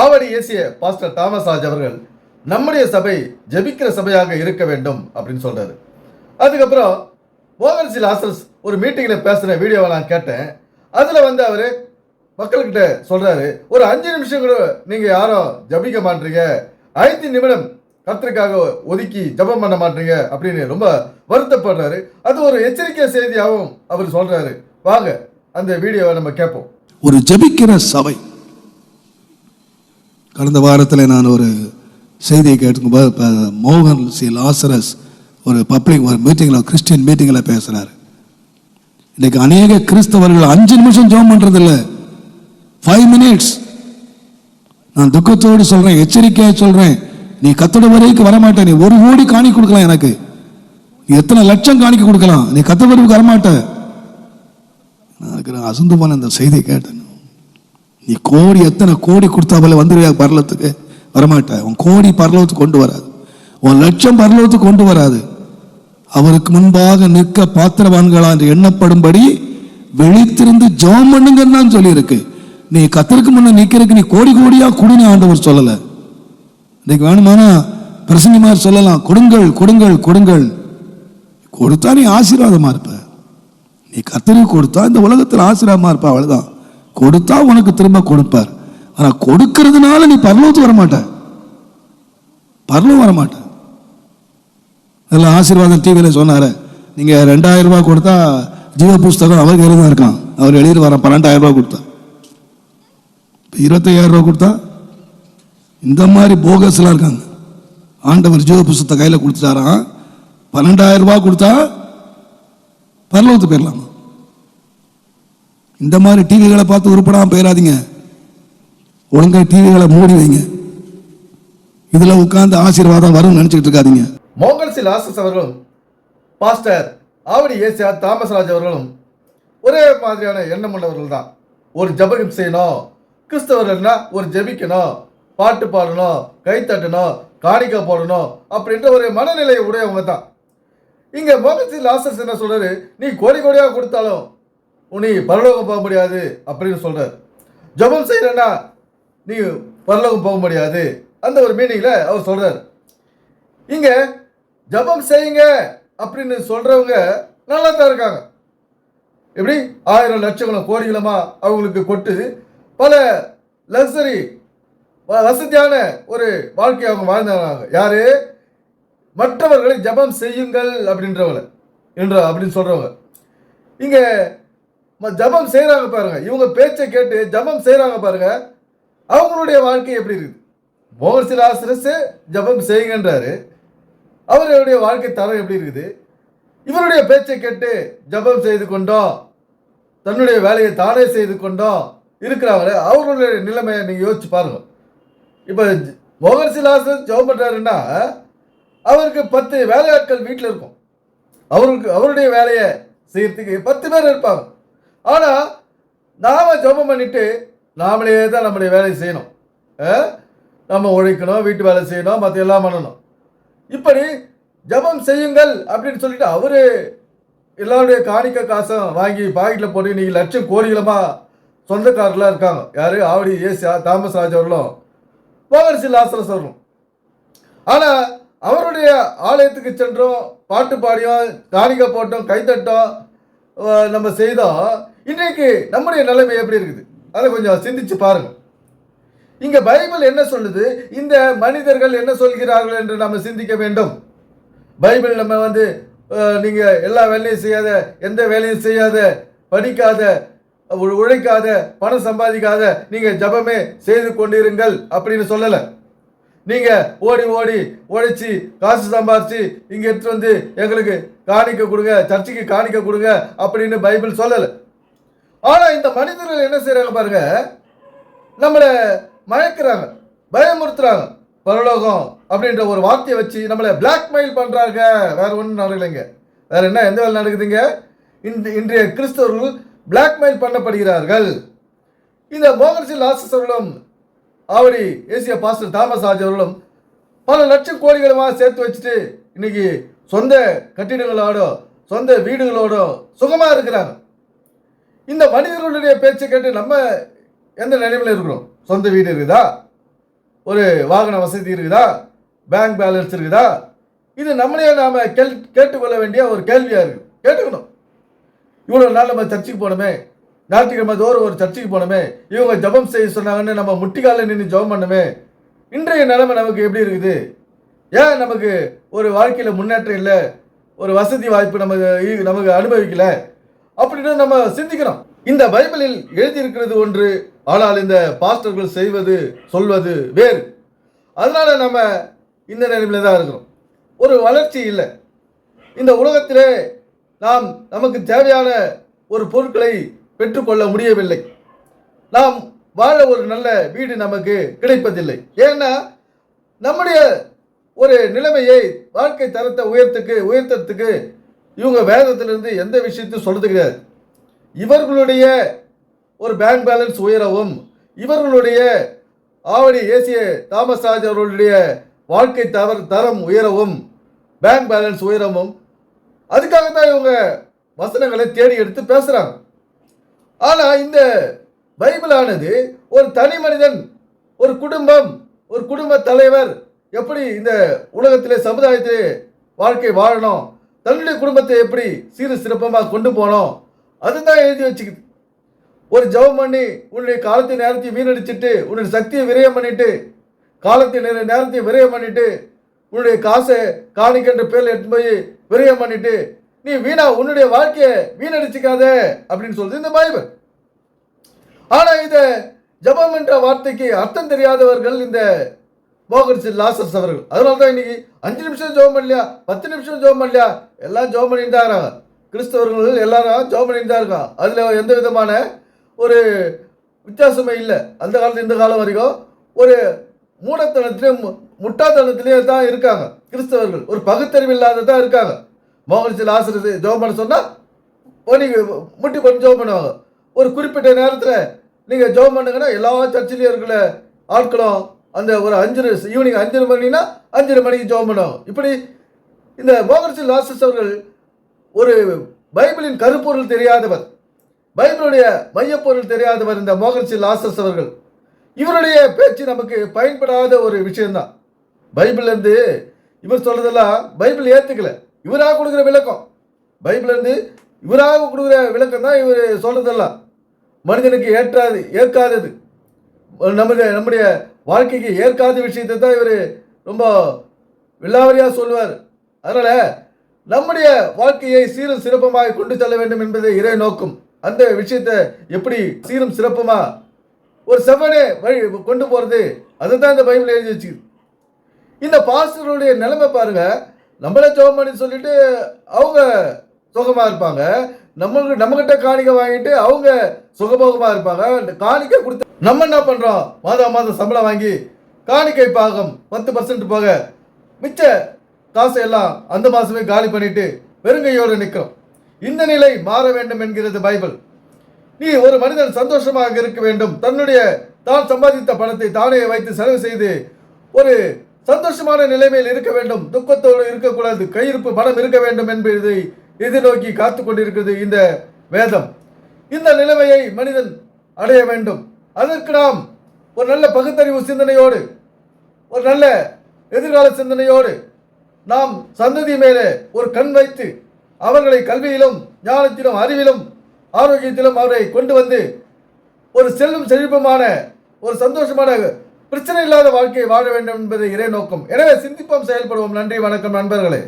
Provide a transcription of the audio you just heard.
ஆவடி ஏசிய pastor Thomas Raj அவர்கள் நம்முடைய சபை ஜெபிக்கிற சபையாக இருக்க வேண்டும் அப்படின்னு சொல்றாரு. அதுக்கப்புறம் மோகன் சி ஒரு மீட்டிங்கில் பேசுகிற வீடியோவை நான் கேட்டேன். அதில் வந்து அவர் மக்கள்கிட்ட சொல்றாரு ஒரு அஞ்சு நிமிஷம் கூட நீங்கள் யாரும் ஜபிக்க மாட்டீங்க. ஐந்து நிமிடம் கத்திற்காக ஒதுக்கி ஜெபம் பண்ண மாட்டீங்க அப்படின்னு ரொம்ப வருத்தப்படுறாரு. அது ஒரு எச்சரிக்கை செய்தியாகவும் அவர் சொல்றாரு. வாங்க அந்த வீடியோவை நம்ம கேட்போம். ஒரு ஜெபிக்கிற சபை கடந்த வாரத்தில் நான் ஒரு செய்தியை கேட்டுக்கும்போது இப்போ மோகன் சி. லாசரஸ் ஒரு பப்ளிக் ஒரு மீட்டிங்கில் கிறிஸ்டின் மீட்டிங்கில் பேசுகிறார் இன்றைக்கு அநேக கிறிஸ்தவர்கள் அஞ்சு நிமிஷம் ஜோம் பண்ணுறதில்ல ஃபைவ் மினிட்ஸ் நான் துக்கத்தோடு சொல்கிறேன் எச்சரிக்கையாக சொல்கிறேன் நீ கத்தோட வரைக்கும் வரமாட்ட நீ ஒரு கோடி காணி கொடுக்கலாம் எனக்கு. நீ எத்தனை லட்சம் காணிக்க கொடுக்கலாம் நீ கத்த வரைக்கும் வரமாட்ட. நான் அசந்து போன அந்த செய்தியை கேட்டேன். நீ கோடி எத்தனை கோடி கொடுத்தாப்புல வந்துருவியா பரலத்துக்கு வரமாட்ட உன் கோடி பரலோகத்துக்கு கொண்டு வராது. உன் லட்சம் பரலோகத்துக்கு கொண்டு வராது. அவருக்கு முன்பாக நிற்க பாத்திரவான்களா என்று எண்ணப்படும்படி வெளித்திருந்து ஜெபம் பண்ணுங்கன்னு தான் சொல்லியிருக்கு. நீ கத்தருக்கு முன்ன நிற்கிறதுக்கு நீ கோடி கோடியா குடினு ஆண்டவர் சொல்லல. இன்னைக்கு வேணுமானா பிரசங்கி மாதிரி சொல்லலாம் கொடுங்கள் கொடுங்கள் கொடுங்கள். கொடுத்தா நீ ஆசீர்வாதமா இருப்ப. நீ கத்திரி கொடுத்தா இந்த உலகத்தில் ஆசீர்வாதமா இருப்பா அவ்வளவுதான். கொடுத்தா உனக்கு திரும்ப கொடுப்பார். ஆனா கொடுக்கறதுனால நீ பரலோகத்துக்கு வரமாட்ட. பரலோகம் வரமாட்ட. அதில் ஆசீர்வாதம் டிவியில் சொன்னார். நீங்கள் ரெண்டாயிரம் ரூபாய் கொடுத்தா ஜீவ புஸ்தகம் அவர் கையில் தான் இருக்கான். அவர் எழுதி வரான் பன்னெண்டாயிரம் ரூபாய் கொடுத்தா. இப்போ இருபத்தையாயிரம் ரூபாய் கொடுத்தா இந்த மாதிரி போகஸ்லாம் இருக்காங்க. ஆண்டவர் ஜீவ புஸ்தகத்தை கையில் கொடுத்துட்டாராம். பன்னெண்டாயிரம் ரூபாய் கொடுத்தா பரலோகத்துக்கு போயிடலாமா? இந்த மாதிரி டிவிகளை பார்த்து உருப்படாமல் போயிடாதீங்க ஒழுங்கை டிவிகளை மூடி வைங்க. இதில் உட்காந்து ஆசீர்வாதம் வரும்னு நினச்சிக்கிட்டு இருக்காதீங்க. மோகன் சி லாசஸ் அவர்களும் பாஸ்டர் ஆவடி ஏசியா தாமஸ்ராஜ் அவர்களும் ஒரே மாதிரியான எண்ணம் உள்ளவர்கள் தான். ஒரு ஜபகம் செய்யணும் கிறிஸ்தவர்கள்னா ஒரு ஜெபிக்கணும் பாட்டு பாடணும் கை தட்டணும் காணிக்கை போடணும் அப்படின்ற ஒரு மனநிலை உடையவங்க தான். இங்கே மோகன்சி லாசஸ் என்ன சொல்றாரு? நீ கோடி கோடியாக கொடுத்தாலும் உனி பரலோகம் போக முடியாது அப்படின்னு சொல்கிறார் ஜெபம் செய்யறேன்னா நீ பரலோகம் போக முடியாது. அந்த ஒரு மீனிங்கில் அவர் சொல்கிறார் இங்கே ஜெபம் செய்யுங்க அப்படின்னு சொல்கிறவங்க நல்லா தான் இருக்காங்க. எப்படி? ஆயிரம் லட்சங்களும் கோடிகளமாக அவங்களுக்கு கொட்டுது பல லக்ஸரி வசதியான ஒரு வாழ்க்கையை அவங்க வாழ்ந்தாங்க யார்? மற்றவர்களை ஜெபம் செய்யுங்கள் அப்படின்றவங்க. என்ற அப்படின்னு சொல்கிறவங்க இங்கே ஜபம் செய்கிறாங்க பாருங்க. இவங்க பேச்சை கேட்டு ஜெபம் செய்கிறாங்க பாருங்க. அவங்களுடைய வாழ்க்கை எப்படி இருக்குது? மோகன் சிலாசரஸ் ஜெபம் செய்கின்றாரு அவருடைய வாழ்க்கை தரம் எப்படி இருக்குது? இவருடைய பேச்சை கேட்டு ஜெபம் செய்து கொண்டோம் தன்னுடைய வேலையை தானே செய்து கொண்டோம் இருக்கிறாங்களே அவர்களுடைய நிலைமையை நீங்கள் யோசிச்சு பாருங்க. இப்போ மோகன் ஆசிரஸ் ஜபம் பண்ணுறாருன்னா அவருக்கு பத்து வேலையாட்கள் வீட்டில் இருக்கும். அவருக்கு அவருடைய வேலையை செய்யறதுக்கு பத்து பேர் இருப்பாங்க. ஆனால் நாம் ஜெபம் பண்ணிட்டு நாமளே தான் நம்முடைய வேலையை செய்யணும். ஆ? நம்ம உழைக்கணும் வீட்டு வேலை செய்யணும் மற்ற எல்லாம் பண்ணணும். இப்படி ஜெபம் செய்யுங்கள் அப்படின்னு சொல்லிட்டு அவர் எல்லாருடைய காணிக்க காசும் வாங்கி பாக்கெட்டில் போட்டு இன்னைக்கு லட்சம் கோடிகளமா சொந்தக்காரர்களாக இருக்காங்க. யார்? ஆவடி ஏசி தாமஸ் ராஜ் அவர்களும். மோகன் சி லாசரஸ் அவர்களும். ஆனால் அவருடைய ஆலயத்துக்கு சென்றோம் பாட்டு பாடியும் காணிக்க போட்டோம் கைத்தட்டோம் நம்ம செய்தோம். இன்றைக்கு நம்முடைய நிலைமை எப்படி இருக்குது? அதை கொஞ்சம் சிந்திச்சு பாருங்க. இங்க பைபிள் என்ன சொல்லுது? இந்த மனிதர்கள் என்ன சொல்கிறார்கள் என்று நம்ம சிந்திக்க வேண்டும். பைபிள் நம்ம வந்து நீங்கள் நீங்க எல்லா வேலையும் செய்யாத எந்த வேலையும் செய்யாத படிக்காத உ- உழைக்காத பணம் சம்பாதிக்காத நீங்க ஜபமே செய்து கொண்டிருங்கள் அப்படின்னு சொல்லல. நீங்க ஓடி ஓடி உழைச்சி காசு சம்பாதிச்சு இங்க எடுத்து வந்து எங்களுக்கு காணிக்க கொடுங்க சர்ச்சுக்கு காணிக்க கொடுங்க அப்படின்னு பைபிள் சொல்லலை. ஆனால் இந்த மனிதர்கள் என்ன செய்கிறாங்க பாருங்க? நம்மளை மயக்கிறாங்க பயமுறுத்துறாங்க. பரலோகம் அப்படின்ற ஒரு வார்த்தையை வச்சு நம்மளை பிளாக்மெயில் பண்ணுறாங்க வேற ஒன்றும் நடக்கலைங்க. வேற என்ன எந்த வேலை நடக்குதுங்க? இந்த இன்றைய கிறிஸ்தவர்கள் பிளாக்மெயில் பண்ணப்படுகிறார்கள். இந்த மோகன்சி லாசஸ் அவர்களும் ஆவடி ஏசிய பாஸ்டர் தாமஸ் ஆஜ் அவர்களும் பல லட்சம் கோடிகளுமாக சேர்த்து வச்சுட்டு இன்னைக்கு சொந்த கட்டிடங்களோட சொந்த வீடுகளோட சுகமாக இருக்கிறாங்க. இந்த மனிதர்களுடைய பேச்சை கேட்டு நம்ம எந்த நிலைமையில் இருக்கிறோம்? சொந்த வீடு இருக்குதா? ஒரு வாகன வசதி இருக்குதா? பேங்க் பேலன்ஸ் இருக்குதா? இது நம்மளே நாம் கேள் கேட்டுக்கொள்ள வேண்டிய ஒரு கேள்வியாக இருக்குது கேட்டுக்கணும். இவ்வளோ நாள் நம்ம சர்ச்சுக்கு போனோமே. ஞாயிற்றுக்கிழமை தோறும் ஒரு சர்ச்சுக்கு போனோமே. இவங்க ஜெபம் செய்ய சொன்னாங்கன்னு நம்ம முட்டிக்கால நின்று ஜெபம் பண்ணோமே. இன்றைய நிலைமை நமக்கு எப்படி இருக்குது? ஏன் நமக்கு ஒரு வாழ்க்கையில் முன்னேற்றம் இல்லை? ஒரு வசதி வாய்ப்பு நமக்கு நமக்கு அனுபவிக்கலை? அப்படின்னு நம்ம சிந்திக்கிறோம். இந்த பைபிளில் எழுதியிருக்கிறது ஒன்று ஆனால் இந்த பாஸ்டர்கள் செய்வது சொல்வது வேறு. அதனால நம்ம இந்த நிலைமையில தான் இருக்கிறோம். ஒரு வளர்ச்சி இல்லை. இந்த உலகத்திலே நாம் நமக்கு தேவையான ஒரு பொருட்களை பெற்றுக்கொள்ள முடியவில்லை. நாம் வாழ ஒரு நல்ல வீடு நமக்கு கிடைப்பதில்லை. ஏன்னா நம்முடைய ஒரு நிலைமையை வாழ்க்கை தரத்தை உயர்த்துக்கு உயர்த்தறதுக்கு இவங்க வேதத்திலிருந்து எந்த விஷயத்தையும் சொல்கிறது கிடையாது. இவர்களுடைய ஒரு பேங்க் பேலன்ஸ் உயரவும் இவர்களுடைய ஆவடி ஏசிய தாமஸ் ராஜ் அவர்களுடைய வாழ்க்கை தவறு தரம் உயரவும் பேங்க் பேலன்ஸ் உயரவும் அதுக்காக தான் இவங்க வசனங்களை தேடி எடுத்து பேசுகிறாங்க ஆனால் இந்த பைபிளானது ஒரு தனி மனிதன் ஒரு குடும்பம் ஒரு குடும்ப தலைவர் எப்படி இந்த உலகத்திலே சமுதாயத்திலே வாழ்க்கை வாழணும்? தன்னுடைய குடும்பத்தை எப்படி சீர சிறப்பமாக கொண்டு போகணும் அதுதான் எழுதி வச்சுக்குது. ஒரு ஜெபம் பண்ணி உன்னுடைய காலத்தை நேரத்தையும் வீணடிச்சிட்டு உன்னுடைய சக்தியை விரயம் பண்ணிட்டு காலத்தை நேர நேரத்தையும் விரயம் பண்ணிட்டு உன்னுடைய காசை காணிக்கின்ற பேரில் எடுத்து போய் விரயம் பண்ணிட்டு நீ வீணா உன்னுடைய வாழ்க்கையை வீணடிச்சுக்காத அப்படின்னு சொல்லுது இந்த பைபிள். ஆனா இந்த ஜெபம் என்ற வார்த்தைக்கு அர்த்தம் தெரியாதவர்கள் இந்த மோகன்சி லாசஸ் அவர்கள். அதனால தான் இன்னைக்கு அஞ்சு நிமிஷம் ஜோம் பண்ணலையா? பத்து நிமிஷம் ஜோம் பண்ணலையா? எல்லாம் ஜோம் பண்ணிட்டு தான் இருக்காங்க கிறிஸ்தவர்கள் எல்லாரும் ஜோம் பண்ணிட்டு தான் இருக்காங்க அதில் எந்த விதமான ஒரு வித்தியாசமே இல்லை. அந்த காலத்து இந்த காலம் வரைக்கும் ஒரு மூடத்தனத்திலையும் மு- தான் இருக்காங்க கிறிஸ்தவர்கள். ஒரு பகுத்தறிவு இல்லாத தான் இருக்காங்க. மோகன்சி லாசரஸ் ஜோம் பண்ண சொன்னால் ஓ நீங்கள் முட்டி பண்ணி ஜெபம் பண்ணுவாங்க. ஒரு குறிப்பிட்ட நேரத்தில் நீங்கள் ஜெபம் பண்ணுங்கன்னா எல்லா சர்ச்சிலையும் இருக்கிற ஆட்களும் அந்த ஒரு அஞ்சு ஈவினிங் அஞ்சரை மணினா அஞ்சரை மணிக்கு ஜோம் பண்ணுவாங்க இப்படி இந்த மோகன்சி லாசஸ் அவர்கள் ஒரு பைபிளின் கருப்பொருள் தெரியாதவர் பைபிளுடைய மையப்பொருள் தெரியாதவர் இந்த மோகன்சி லாசஸ் அவர்கள். இவருடைய பேச்சு நமக்கு பயன்படாத ஒரு விஷயம்தான். பைபிள்லேருந்து இவர் சொல்கிறதெல்லாம் பைபிள் ஏற்றுக்கல இவராக கொடுக்குற விளக்கம். பைபிள்லேருந்து இவராக கொடுக்குற விளக்கம் தான் இவர் சொல்கிறதெல்லாம் மனிதனுக்கு ஏற்றாது ஏற்காதது. நம்முடைய நம்முடைய வாழ்க்கைக்கு ஏற்காத விஷயத்தை தான் இவர் ரொம்ப வில்லாவரியாக சொல்லுவார். அதனால் நம்முடைய வாழ்க்கையை சீரும் சிறப்பமாக கொண்டு செல்ல வேண்டும் என்பதை இறை நோக்கும். அந்த விஷயத்தை எப்படி சீரும் சிறப்புமா? ஒரு செவ்வனே வழி கொண்டு போகிறது அதுதான் இந்த பைபிள் எழுதி வச்சு இந்த பாஸ்டருடைய நிலைமை பாருங்கள் நம்மளே சோகம் பண்ணி சொல்லிட்டு அவங்க சுகமாக இருப்பாங்க. நம்மளுக்கு நம்மகிட்ட காணிக்கை வாங்கிட்டு அவங்க சுகபோகமாக இருப்பாங்க. காணிக்கை கொடுத்து நம்ம என்ன பண்ணுறோம் மாதம் மாதம் சம்பளம் வாங்கி காணிக்கை பாகம் பத்து பர்சன்ட் போக மிச்ச காசை எல்லாம் அந்த மாதமே காலி பண்ணிட்டு வெறுங்கையோடு நிற்கிறோம் இந்த நிலை மாற வேண்டும் என்கிறது பைபிள். நீ ஒரு மனிதன் சந்தோஷமாக இருக்க வேண்டும். தன்னுடைய தான் சம்பாதித்த பணத்தை தானே வைத்து செலவு செய்து ஒரு சந்தோஷமான நிலைமையில் இருக்க வேண்டும். துக்கத்தோடு இருக்கக்கூடாது. கையிருப்பு பணம் இருக்க வேண்டும் என்பதை எதிர்நோக்கி காத்து கொண்டிருக்கிறது இந்த வேதம். இந்த நிலைமையை மனிதன் அடைய வேண்டும். அதற்கு நாம் ஒரு நல்ல பகுத்தறிவு சிந்தனையோடு ஒரு நல்ல எதிர்கால சிந்தனையோடு நாம் சந்ததி மேலே ஒரு கண் வைத்து அவர்களை கல்வியிலும் ஞானத்திலும் அறிவிலும் ஆரோக்கியத்திலும் அவரை கொண்டு வந்து ஒரு செல்லும் செழிப்புமான ஒரு சந்தோஷமான பிரச்சனை இல்லாத வாழ்க்கையை வாழ வேண்டும் என்பது இறை நோக்கம். எனவே சிந்திப்போம் செயல்படுவோம். நன்றி வணக்கம் நண்பர்களே.